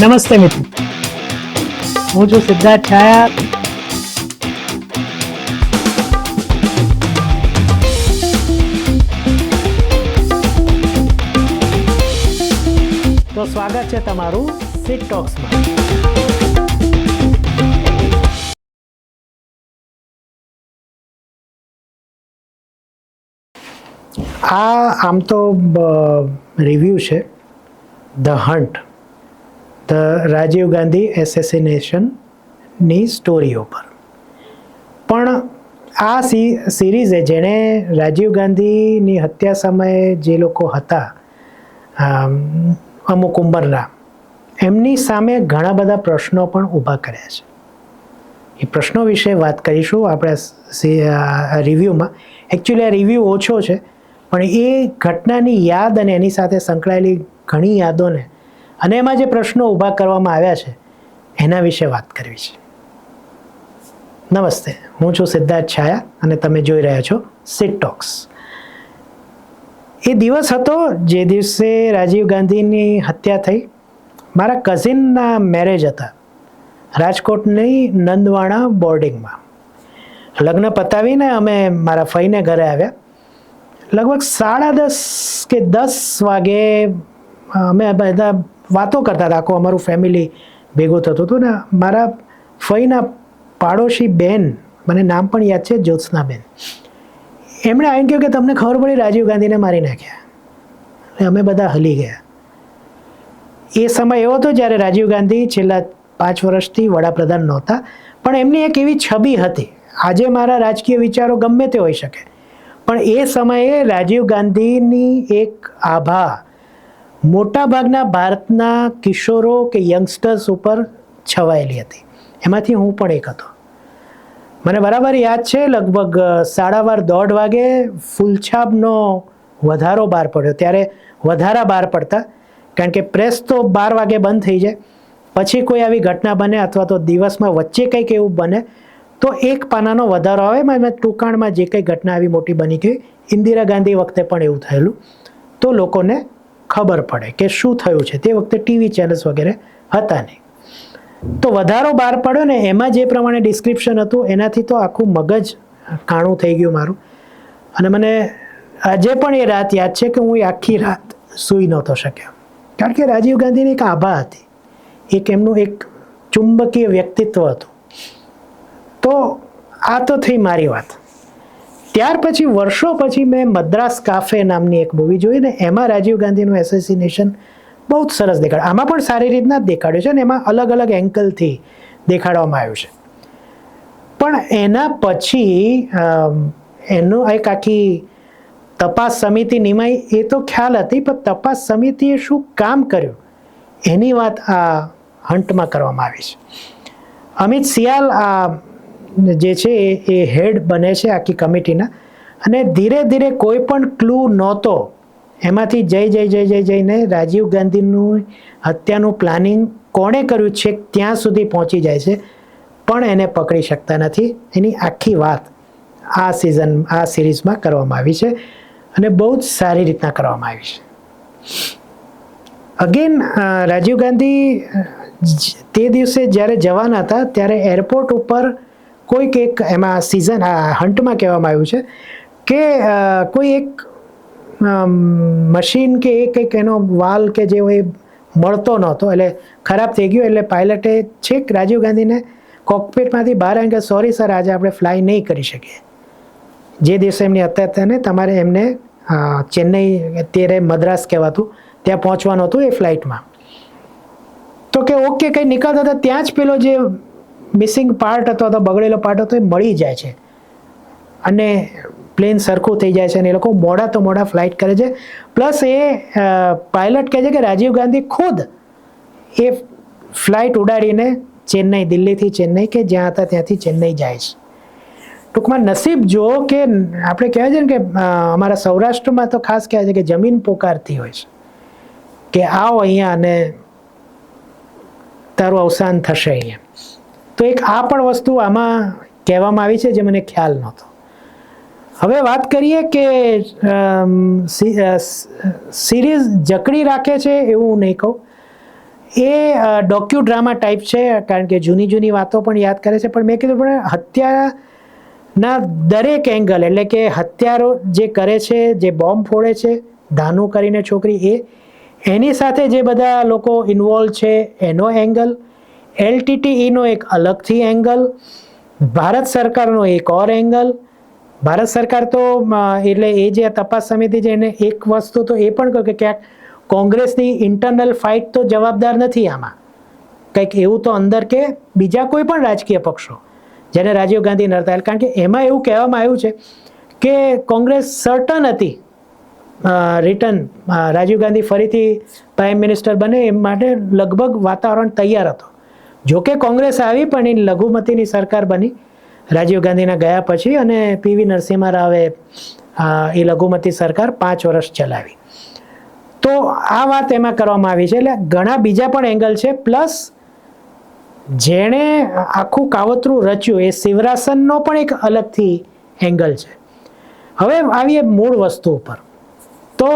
નમસ્તે મિત્રો. હું છું સિદ્ધાર્થ છાયા. તો સ્વાગત છે તમારું સિટ ટોક્સમાં આ આમ તો રિવ્યૂ છે. The hunt the Rajiv Gandhi એસેસિનેશનની સ્ટોરીઓ પર પણ આ સી સિરીઝે જેણે રાજીવ ગાંધીની હત્યા સમયે જે લોકો હતા અમ, અમુક ઉંમરના એમની સામે ઘણા બધા પ્રશ્નો પણ ઊભા કર્યા છે. એ પ્રશ્નો વિશે વાત કરીશું આપણે રિવ્યૂમાં. એકચ્યુઅલી આ રિવ્યૂ ઓછો છે પણ એ ઘટનાની યાદ અને એની સાથે સંકળાયેલી ઘણી યાદોને અને એમાં જે પ્રશ્નો ઊભા કરવામાં આવ્યા છે, એના વિશે વાત કરવી છે. નમસ્તે, હું છું સિદ્ધાર્થ છાયા અને તમે જોઈ રહ્યા છો સિટ ટોક્સ એ દિવસ હતો જે દિવસે રાજીવ ગાંધીની હત્યા થઈ. મારા કઝિનના મેરેજ હતા. રાજકોટની નંદવાણા બોર્ડિંગમાં લગ્ન પતાવીને અમે મારા ફઈને ઘરે આવ્યા. લગભગ સાડા દસ કે દસ વાગે અમે બધા વાતો કરતા હતા. આખું અમારું ફેમિલી ભેગું થતું હતું ને મારા ફઈના પાડોશી બેન, મને નામ પણ યાદ છે જ્યોત્સનાબેન એમણે આવીને કહ્યું કે તમને ખબર પડી રાજીવ ગાંધીને મારી નાખ્યા. અને અમે બધા હલી ગયા. એ સમય એવો હતો જ્યારે રાજીવ ગાંધી છેલ્લા પાંચ વર્ષથી વડાપ્રધાન નહોતા, પણ એમની એક એવી છબી હતી. આજે મારા રાજકીય વિચારો ગમે તે હોઈ શકે. પણ એ સમયે રાજીવ ગાંધીની એક આભા મોટાભાગના ભારતના કિશોરો કે યંગસ્ટર્સ ઉપર છવાયેલી હતી. એમાંથી હું પણ એક હતો. મને બરાબર યાદ છે, લગભગ સાડા બાર દોઢ વાગે ફૂલછાબનો વધારો બહાર પડ્યો. ત્યારે વધારા બહાર પડતા, કારણ કે પ્રેસ તો બાર વાગે બંધ થઈ જાય. પછી કોઈ આવી ઘટના બને અથવા તો દિવસમાં વચ્ચે કંઈક એવું બને, તો એક પાનાનો વધારો આવે. મેં ટૂંકાણમાં જે કંઈ ઘટના આવી મોટી બની ગઈ, ઇન્દિરા ગાંધી વખતે પણ એવું થયેલું. તો લોકોને ખબર પડે કે શું થયું છે. તે વખતે ટીવી ચેનલ્સ વગેરે હતા નહીં. તો વધારો બહાર પડ્યો ને એમાં જે પ્રમાણે ડિસ્ક્રિપ્શન હતું, એનાથી તો આખું મગજ કાણું થઈ ગયું મારું. અને મને આજે પણ એ રાત યાદ છે કે હું આખી રાત સૂઈ નહોતો શક્યો. કારણ કે રાજીવ ગાંધીની એક આભા હતી. એક એમનું એક ચુંબકીય વ્યક્તિત્વ હતું. તો આ તો થઈ મારી વાત. ત્યાર પછી વર્ષો પછી મેં મદ્રાસ કાફે નામની એક મૂવી જોઈ ને એમાં રાજીવ ગાંધીનું એસોસિનેશન બહુ જ સરસ દેખાડ આમાં પણ સારી રીતના દેખાડ્યું છે ને એમાં અલગ અલગ એંકલથી દેખાડવામાં આવ્યું છે. પણ એના પછી એનું એક આખી તપાસ સમિતિ નિમાઈ, એ તો ખ્યાલ હતી, પણ તપાસ સમિતિએ શું કામ કર્યું? એની વાત આ હંટમાં કરવામાં આવી છે. અમિત સિયાલ આ જે છે એ- એ હેડ બને છે આખી કમિટીના. અને ધીરે ધીરે કોઈ પણ ક્લુ નહોતો, એમાંથી જઈ જઈ જઈ જઈ જઈને રાજીવ ગાંધીનું હત્યાનું પ્લાનિંગ કોણે કર્યું છે ત્યાં સુધી પહોંચી જાય છે, પણ એને પકડી શકતા નથી. એની આખી વાત આ સિઝન આ સિરીઝમાં કરવામાં આવી છે અને બહુ જ સારી રીતના કરવામાં આવી છે. અગેન રાજીવ ગાંધી તે દિવસે જ્યારે જવાના હતા, ત્યારે એરપોર્ટ ઉપર કોઈક એક એમાં સિઝન હંટમાં કહેવામાં આવ્યું છે કે કોઈ એક મશીન કે એક કંઈક એનો વાલ કે જે એ મળતો નહોતો. એટલે ખરાબ થઈ ગયો. એટલે પાયલટે છેક રાજીવ ગાંધીને કોકપીટમાંથી બહાર આવીને કે સોરી સર આજે આપણે ફ્લાય નહીં કરી શકીએ. જે દિવસે એમની હત્યા થઈને તમારે એમને ચેન્નઈ અત્યારે મદ્રાસ કહેવાતું, ત્યાં પહોંચવાનું હતું એ ફ્લાઇટમાં તો કે ઓકે કંઈ નીકળતા હતા, ત્યાં જ પેલો જે મિસિંગ પાર્ટ હતો અથવા બગડેલો પાર્ટ હતો એ મળી જાય છે. અને પ્લેન સરખું થઈ જાય છે અને એ લોકો મોડા તો મોડા ફ્લાઇટ કરે છે. પ્લસ એ પાયલટ કહે છે કે રાજીવ ગાંધી ખુદ એ ફ્લાઇટ ઉડાડીને ચેન્નઈ, દિલ્હીથી ચેન્નઈ કે જ્યાં હતા ત્યાંથી ચેન્નઈ જાય છે. ટૂંકમાં નસીબ જુઓ કે આપણે કહેવાય છે ને કે અમારા સૌરાષ્ટ્રમાં તો ખાસ કહેવાય છે કે જમીન પોકારતી હોય છે. કે આવો અહીંયા અને તારું અવસાન થશે અહીંયા. તો એક આ પણ વસ્તુ આમાં કહેવામાં આવી છે જે મને ખ્યાલ નહોતો. હવે વાત કરીએ કે સિરીઝ જકડી રાખે છે એવું નહીં કહું. એ ડોક્યુ ડ્રામા ટાઈપ છે, કારણ કે જૂની જૂની વાતો પણ યાદ કરે છે. પણ મેં કીધું પણ હત્યાના દરેક એંગલ, એટલે કે હત્યારો જે કરે છે, જે બોમ્બ ફોડે છે ધાનું કરીને છોકરી એ, એની સાથે જે બધા લોકો ઇન્વોલ્વ છે, એનો એંગલ એલટીટીઈનો એક અલગથી એંગલ ભારત સરકારનો એક ઓર એંગલ ભારત સરકાર તો એટલે એ જે તપાસ સમિતિ છે એને એક વસ્તુ તો એ પણ કહ્યું કે ક્યાંક કોંગ્રેસની ઇન્ટરનલ ફાઇટ તો જવાબદાર નથી આમાં. કંઈક એવું તો અંદર કે બીજા કોઈ પણ રાજકીય પક્ષો, જેને રાજીવ ગાંધી નડતા કારણ કે એમાં એવું કહેવામાં આવ્યું છે કે કોંગ્રેસ સર્ટન હતી રિટર્ન રાજીવ ગાંધી ફરીથી પ્રાઇમ મિનિસ્ટર બને એ માટે લગભગ વાતાવરણ તૈયાર હતો. જોકે કોંગ્રેસ આવી, પણ એ લઘુમતીની સરકાર બની. રાજીવ ગાંધીના ગયા પછી અને પીવી નરસિંહ રાવે એ લઘુમતી સરકાર પાંચ વર્ષ ચલાવી. તો આ વાત એમાં કરવામાં આવી છે, એટલે ઘણા બીજા પણ એંગલ છે, પ્લસ જેણે આખું કાવતરું રચ્યું, એ શિવરાસનનો પણ એક અલગથી એંગલ છે. હવે આવીએ મૂળ વસ્તુ ઉપર. તો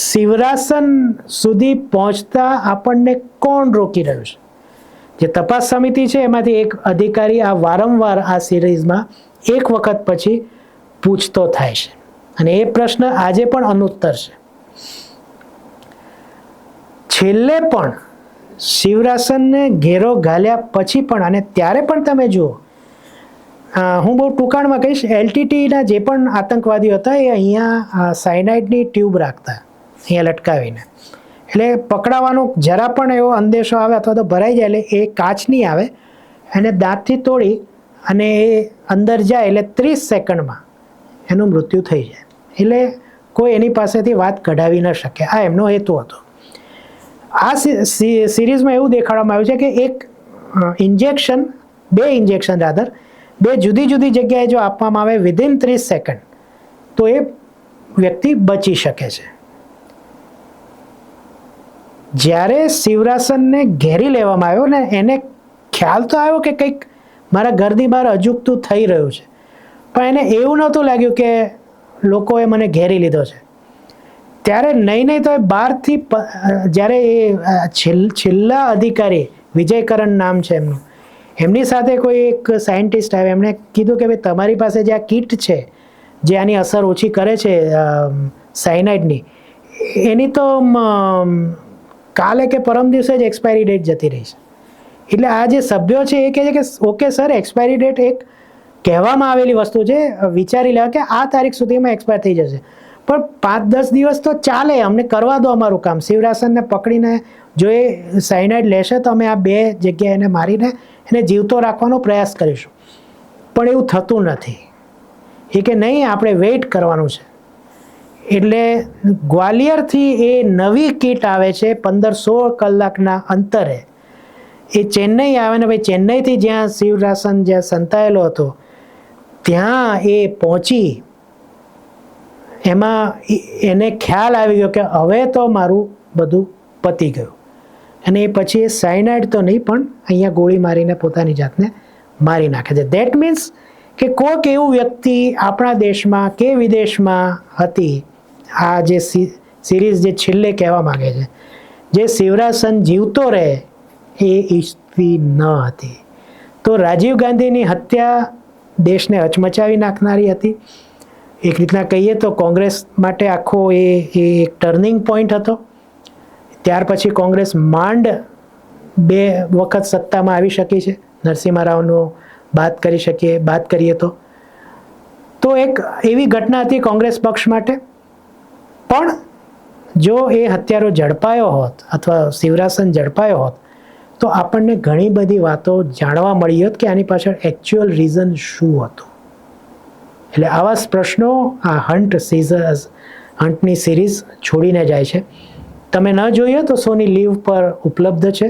શિવરાસન સુધી પહોંચતા આપણને કોણ રોકી રહ્યું છે? જે તપાસ સમિતિ છે, એમાંથી એક અધિકારી આ વારંવાર આ સિરીઝમાં એક વખત પછી પૂછતો થાય છે. અને એ પ્રશ્ન આજે પણ અનુત્તર છે. છેલ્લે પણ શિવરાસનને ઘેરો ઘાલ્યા પછી પણ, અને ત્યારે પણ તમે જુઓ હું બહુ ટૂંકાણમાં કહીશ એલટીટીના જે પણ આતંકવાદીઓ હતા, એ અહીંયા સાયનાઇડની ટ્યુબ રાખતા, અહીંયા લટકાવીને. એટલે પકડાવાનો જરા પણ એવો અંદેશો આવે અથવા તો ભરાઈ જાય એટલે એ કાચની આવે. એને દાંતથી તોડી અને એ અંદર જાય એટલે ત્રીસ સેકન્ડમાં એનું મૃત્યુ થઈ જાય. એટલે કોઈ એની પાસેથી વાત કઢાવી ન શકે. આ એમનો હેતુ હતો. આ સિરીઝમાં એવું દેખાડવામાં આવ્યું છે કે એક ઇન્જેક્શન, બે ઇન્જેક્શન રાધર બે જુદી જુદી જગ્યાએ જો આપવામાં આવે વિધિન ત્રીસ સેકન્ડ, તો એ વ્યક્તિ બચી શકે છે. જ્યારે શિવરાસનને ઘેરી લેવામાં આવ્યો ને, એને ખ્યાલ તો આવ્યો કે કંઈક મારા ઘરની બહાર અજુકતું થઈ રહ્યું છે. પણ એને એવું નહોતું લાગ્યું કે લોકોએ મને ઘેરી લીધો છે. ત્યારે નહીં નહીં તો એ બહારથી જ્યારે એ છેલ્લ- અધિકારી, વિજયકરણ નામ છે એમનું, એમની સાથે કોઈ એક સાયન્ટિસ્ટ આવે એમણે કીધું કે ભાઈ તમારી પાસે જે આ કીટ છે, જે આની અસર ઓછી કરે છે સાયનાઇડની, એની તો કાલે કે પરમ દિવસે જ એક્સપાયરી ડેટ જતી રહી છે. એટલે આ જે સભ્યો છે એ કહે છે કે, ઓકે સર એક્સપાયરી ડેટ એક કહેવામાં આવેલી વસ્તુ છે. વિચારી લેવા કે આ તારીખ સુધીમાં એક્સપાયર થઈ જશે. પણ પાંચ દસ દિવસ તો ચાલે, અમને કરવા દો અમારું કામ. શિવરાસનને પકડીને જો એ સાયનાઇડ લેશે તો અમે આ બે જગ્યાએ એને મારીને એને જીવતો રાખવાનો પ્રયાસ કરીશું. પણ એવું થતું નથી. એ કે નહીં, આપણે વેઇટ કરવાનું છે. એટલે ગ્વાલિયરથી એ નવી કીટ આવે છે પંદર સોળ કલાકના અંતરે. એ ચેન્નઈ આવે ને ભાઈ ચેન્નઈથી જ્યાં શિવરાસન જ્યાં સંતાયેલો હતો, ત્યાં એ પહોંચી. એમાં એને ખ્યાલ આવી ગયો કે હવે તો મારું બધું પતી ગયું. અને એ પછી એ સાયનાઇડ તો નહીં, પણ અહીંયા ગોળી મારીને પોતાની જાતને મારી નાખે છે. દેટ મીન્સ કે કોઈક એવું વ્યક્તિ આપણા દેશમાં કે વિદેશમાં હતી આ જે સિરીઝ જે છેલ્લે કહેવા માગે છે, જે શિવરાસન જીવતો રહે, એ ઈચ્છતી ન હતી. તો રાજીવ ગાંધીની હત્યા દેશને હચમચાવી નાખનારી હતી. એક રીતના કહીએ તો કોંગ્રેસ માટે આખો એ એ એક ટર્નિંગ પોઈન્ટ હતો. ત્યાર પછી કોંગ્રેસ માંડ બે વખત સત્તામાં આવી શકી છે. નરસિંહ રાવનો વાત કરી શકીએ, વાત કરીએ તો. તો એક એવી ઘટના હતી કોંગ્રેસ પક્ષ માટે પણ જો એ હત્યારો ઝડપાયો હોત અથવા શિવરાસન ઝડપાયો હોત, તો આપણને ઘણી બધી વાતો જાણવા મળી હોત કે આની પાછળ એકચ્યુઅલ રીઝન શું હતું. એટલે આવા જ પ્રશ્નો આ હન્ટ સીઝર્સ હન્ટની સિરીઝ છોડીને જાય છે. તમે ન જોઈએ તો સોની લીવ પર ઉપલબ્ધ છે.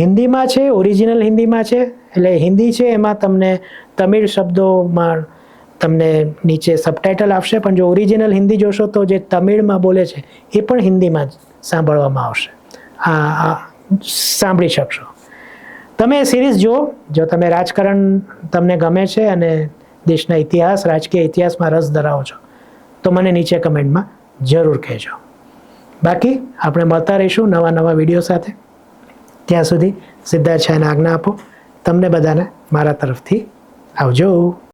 હિન્દીમાં છે ઓરિજિનલ હિન્દીમાં છે. એટલે હિન્દી છે, એમાં તમને તમિળ શબ્દોમાં તમને નીચે સબટાઇટલ આપશે પણ જો ઓરિજિનલ હિન્દી જોશો તો જે તમિળમાં બોલે છે, એ પણ હિન્દીમાં જ સાંભળવામાં આવશે. આ સાંભળી શકશો. તમે સિરીઝ જુઓ, જો તમે રાજકારણ તમને ગમે છે અને દેશના ઇતિહાસ, રાજકીય ઇતિહાસમાં રસ ધરાવો છો, તો મને નીચે કમેન્ટમાં જરૂર કહેજો. બાકી, આપણે મળતા રહીશું નવા નવા વીડિયો સાથે. ત્યાં સુધી સિદ્ધાર્થ શાહને આજ્ઞા આપો. તમને બધાને મારા તરફથી આવજો.